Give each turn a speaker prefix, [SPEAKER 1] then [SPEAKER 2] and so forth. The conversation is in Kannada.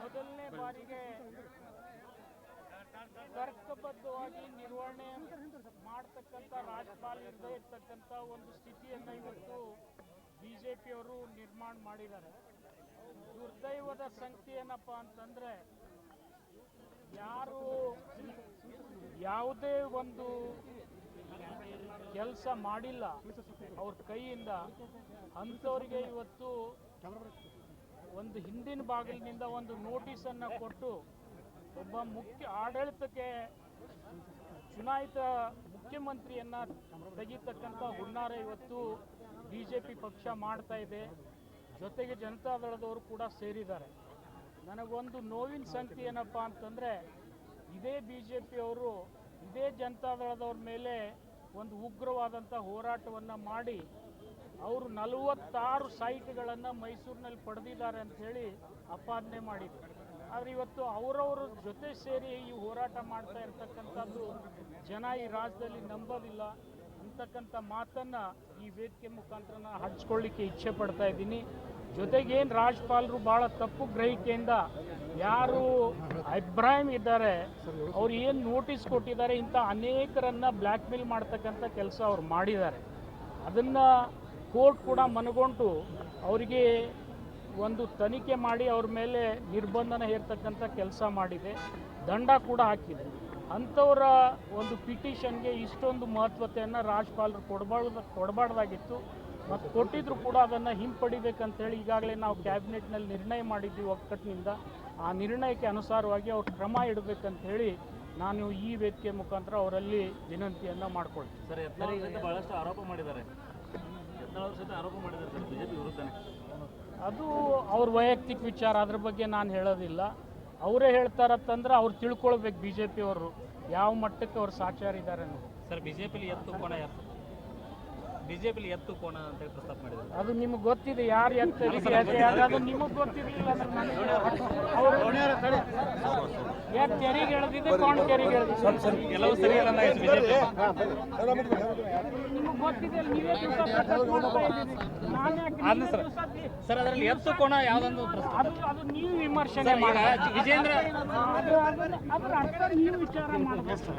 [SPEAKER 1] ಮೊದಲನೇ ಬಾರಿಗೆ ತರ್ಕಬದ್ಧವಾಗಿ ನಿರ್ವಹಣೆ ಮಾಡ್ತಕ್ಕಂಥ ರಾಜ್ಯಪಾಲ ಇರದೇ ಇರ್ತಕ್ಕಂಥ ಒಂದು ಸ್ಥಿತಿಯನ್ನು ಇವತ್ತು ಬಿಜೆಪಿಯವರು ನಿರ್ಮಾಣ ಮಾಡಿದ್ದಾರೆ. ದುರ್ದೈವದ ಸಂಗತಿ ಏನಪ್ಪ ಅಂತಂದ್ರೆ, ಯಾರು ಯಾವುದೇ ಒಂದು ಕೆಲಸ ಮಾಡಿಲ್ಲ. ಅವ್ರ ಕೈಯಿಂದ ಅಂಥವ್ರಿಗೆ ಇವತ್ತು ಒಂದು ಹಿಂದಿನ ಬಾಗಿಲಿನಿಂದ ಒಂದು ನೋಟಿಸನ್ನು ಕೊಟ್ಟು ಒಬ್ಬ ಮುಖ್ಯ ಆಡಳಿತಕ್ಕೆ ಚುನಾಯಿತ ಮುಖ್ಯಮಂತ್ರಿಯನ್ನ ತೆಗಿತಕ್ಕಂಥ ಹುನ್ನಾರ ಇವತ್ತು ಬಿ ಜೆ ಪಿ ಪಕ್ಷ ಮಾಡ್ತಾ ಇದೆ. ಜೊತೆಗೆ ಜನತಾದಳದವರು ಕೂಡ ಸೇರಿದ್ದಾರೆ. ನನಗೊಂದು ನೋವಿನ ಸಂಗತಿ ಏನಪ್ಪ ಅಂತಂದರೆ, ಇದೇ ಬಿ ಜೆ ಪಿಯವರು ಇದೇ ಜನತಾದಳದವ್ರ ಮೇಲೆ ಒಂದು ಉಗ್ರವಾದಂಥ ಹೋರಾಟವನ್ನು ಮಾಡಿ ಅವರು ನಲವತ್ತಾರು ಸೈಟ್ಗಳನ್ನು ಮೈಸೂರಿನಲ್ಲಿ ಪಡೆದಿದ್ದಾರೆ ಅಂಥೇಳಿ ಅಪಾದನೆ ಮಾಡಿದ್ರು. ಆದರೆ ಇವತ್ತು ಅವರವ್ರ ಜೊತೆ ಸೇರಿ ಈ ಹೋರಾಟ ಮಾಡ್ತಾ ಇರ್ತಕ್ಕಂಥದ್ದು ಜನ ಈ ರಾಜ್ಯದಲ್ಲಿ ನಂಬೋದಿಲ್ಲ. ಅಂತಕ್ಕಂಥ ಮಾತನ್ನು ಈ ವೇದಿಕೆ ಮುಖಾಂತರ ನಾನು ಹಂಚ್ಕೊಳ್ಳಿಕ್ಕೆ ಇಚ್ಛೆ ಪಡ್ತಾ ಇದ್ದೀನಿ. ಜೊತೆಗೆ ಏನು ರಾಜ್ಯಪಾಲರು ಭಾಳ ತಪ್ಪು ಗ್ರಹಿಕೆಯಿಂದ ಯಾರು ಇಬ್ರಾಹಿಂ ಇದ್ದಾರೆ, ಅವ್ರು ಏನು ನೋಟಿಸ್ ಕೊಟ್ಟಿದ್ದಾರೆ, ಇಂಥ ಅನೇಕರನ್ನ ಬ್ಲ್ಯಾಕ್ ಮೇಲ್ ಮಾಡ್ತಕ್ಕಂಥ ಕೆಲಸ ಅವ್ರು ಮಾಡಿದ್ದಾರೆ. ಅದನ್ನು ಕೋರ್ಟ್ ಕೂಡ ಮನಗೊಂಡು ಅವರಿಗೆ ಒಂದು ತನಿಖೆ ಮಾಡಿ ಅವ್ರ ಮೇಲೆ ನಿರ್ಬಂಧನ ಹೇರ್ತಕ್ಕಂಥ ಕೆಲಸ ಮಾಡಿದೆ. ದಂಡ ಕೂಡ ಹಾಕಿದೆ. ಅಂಥವರ ಒಂದು ಪಿಟಿಷನ್ಗೆ ಇಷ್ಟೊಂದು ಮಹತ್ವತೆಯನ್ನು ರಾಜ್ಯಪಾಲರು ಕೊಡಬಾರ್ದು ಕೊಡಬಾರ್ದಾಗಿತ್ತು. ಮತ್ತು ಕೊಟ್ಟಿದ್ರು ಕೂಡ ಅದನ್ನು ಹಿಂಪಡಿಬೇಕಂತೇಳಿ ಈಗಾಗಲೇ ನಾವು ಕ್ಯಾಬಿನೆಟ್ನಲ್ಲಿ ನಿರ್ಣಯ ಮಾಡಿದ್ವಿ ಒಕ್ಕಟ್ಟಿನಿಂದ ಆ ನಿರ್ಣಯಕ್ಕೆ ಅನುಸಾರವಾಗಿ ಅವ್ರು ಕ್ರಮ ಇಡಬೇಕಂತ ಹೇಳಿ ನಾನು ಈ ವೇದಿಕೆ ಮುಖಾಂತರ ಅವರಲ್ಲಿ ವಿನಂತಿಯನ್ನು ಮಾಡ್ಕೊಳ್ತೀನಿ.
[SPEAKER 2] ಸರ್ ಬಹಳಷ್ಟು ಆರೋಪ ಮಾಡಿದ್ದಾರೆ. ಯತ್ನಾಳ್ ಅವರು ಆರೋಪ ಮಾಡಿದ್ದಾರೆ ಸರ್ ಬಿಜೆಪಿ ವಿರುದ್ಧನೇ.
[SPEAKER 1] ಅದು ಅವ್ರ ವೈಯಕ್ತಿಕ ವಿಚಾರ ಅದ್ರ ಬಗ್ಗೆ ನಾನು ಹೇಳೋದಿಲ್ಲ. ಅವರೇ ಹೇಳ್ತಾರತ್ತಂದ್ರೆ ಅವ್ರು ತಿಳ್ಕೊಳ್ಬೇಕು ಬಿ ಜೆ ಪಿಯವರು ಯಾವ ಮಟ್ಟಕ್ಕೆ ಅವ್ರು ಸಾಚಾರ ಇದ್ದಾರೆ ಅನ್ನೋದು.
[SPEAKER 2] ಸರ್ ಬಿಜೆಪಿಲಿ ಎತ್ತು ಕೋಣ ಯಾರು? ಬಿಜೆಪಿಲಿ ಎತ್ತು ಕೋಣ ಅಂತ ಹೇಳಿ ಪ್ರಸ್ತಾಪ ಮಾಡಿದ್ರು.
[SPEAKER 1] ಅದು ನಿಮಗೆ ಗೊತ್ತಿದೆ ಯಾರು ಎತ್ತ ಅದು ನಿಮಗೆ ಗೊತ್ತಿರಲಿಲ್ಲ ಯಾರು ತೆರಿಗೆ ಎಳೆದಿದೆ ಕೋಣ ತೆರಿಗೆ ಎಳೆದಿದೆ.
[SPEAKER 2] ಕೆಲವು ಸರಿಯಲ್ಲ ಬಿಜೆಪಿ?
[SPEAKER 1] ನಿಮಗೆ ಗೊತ್ತಿದೆ ನೀವೇ ನಾನು ಯಾಕೆ
[SPEAKER 2] ಸರ್ ಸರ್ ಅದರಲ್ಲಿ ಎತ್ತು ಕೋಣ ಯಾವ್ದೊಂದು ಪ್ರಶ್ನೆ.
[SPEAKER 1] ಅದು ಅದು ನೀವು ವಿಮರ್ಶನೆ
[SPEAKER 2] ಸರ್,
[SPEAKER 1] ಮಾಡಿ.
[SPEAKER 2] ವಿಜೇಂದ್ರ
[SPEAKER 1] ಅರ್ಥ ನೀವು ವಿಚಾರ ಮಾಡಬೇಕು